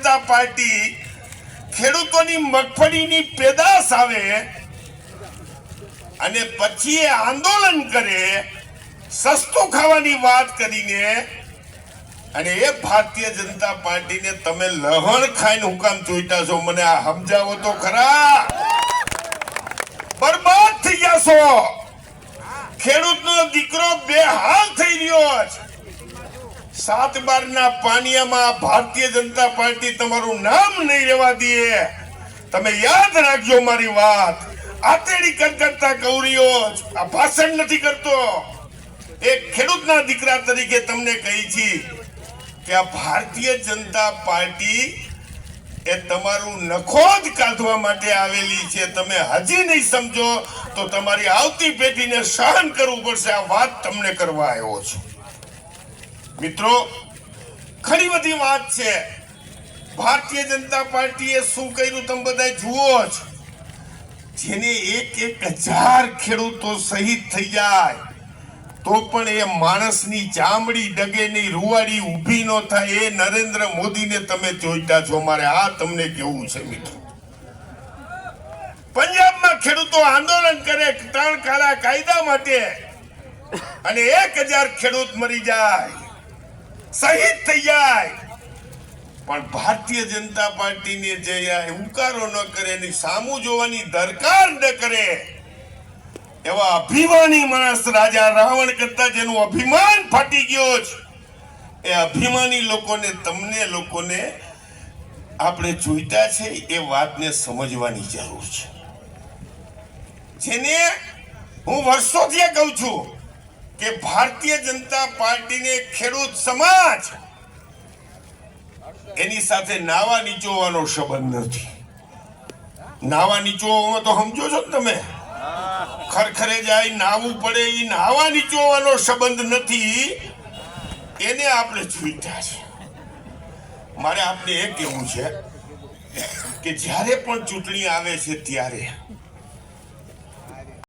જનતા party ખેડૂતોની મગફળીની પેદાશ આવે અને પછી એ આંદોલન કરે, સસ્તું ખાવાની વાત કરીને અને એ ભારતીય જનતા પાર્ટીને તમે લહણ ખાઈને હુકામ જોઈતા છો. મને આ સમજાવો તો ખરા. બરબાદ થઈ ગયા છો. ખેડૂતનો દીકરો બે હાલ થઈ રહ્યો છે સાત બાર ના પાણીયામાં ભારતીય જનતા પાર્ટી તમારું નામ નહીં રહેવા દે. તમે યાદ રાખજો મારી વાત. આતેડી કરતા કૌરીઓ આ ભાષણ નથી કરતો. એક ખેડૂતના દીકરા તરીકે તમને કહી છી કે આ ભારતીય જનતા પાર્ટી એ તમારું નખો જ કાઢવા માટે આવેલી છે. તમે હજી નહીં સમજો તો તમારી આવતી પેઢીને સહન કરવું પડશે. આ વાત તમને કરવા આવ્યો છું. મિત્રો, ઘણી બધી વાત છે. ભારતીય જનતા પાર્ટીએ શું કર્યું તમે બધા જુઓ જ. જેને એક એક હજાર ખેડૂતો શહીદ થઈ જાય, તો પણ એ માણસની ચામડી ડગે નહીં, રૂવાડી ઊભી ન થાય. એ નરેન્દ્ર મોદીને તમે જોઈતા છો. મારે આ તમને કેવું છે, મિત્રો. પંજાબમાં ખેડૂતો આંદોલન કરે ત્રણ કાળા કાયદા માટે અને એક હજાર ખેડૂત મરી જાય. શહીદ થઈ જાય. પણ ભારતીય જનતા પાર્ટીને જે હુંકારો ન કરે, એની સામું જોવાની દરકાર ન કરે, એવા અભિમાની માણસ રાજા રાવણ કરતા જેનું અભિમાન ફાટી ગયો છે એ અભિમાની લોકોને, તમને લોકોને આપણે જોઈતા છે, એ વાતને સમજવાની જરૂર છે. જેને હું વર્ષોથી કહું છું કે ભારતીય જનતા પાર્ટીને ખેડૂત સમાજ એની સાથે નાવા નીચોવાનો સંબંધ નથી. નાવા નીચોવામાં તો સમજો છો ને તમે? ખરખરે જાય, નાવું પડે એ નાવા નીચોવાનો સંબંધ નથી. એને આપણે જોઈતા છે. મારે આપને એ કહેવું છે કે જ્યારે પણ ચૂંટણી આવે છે ત્યારે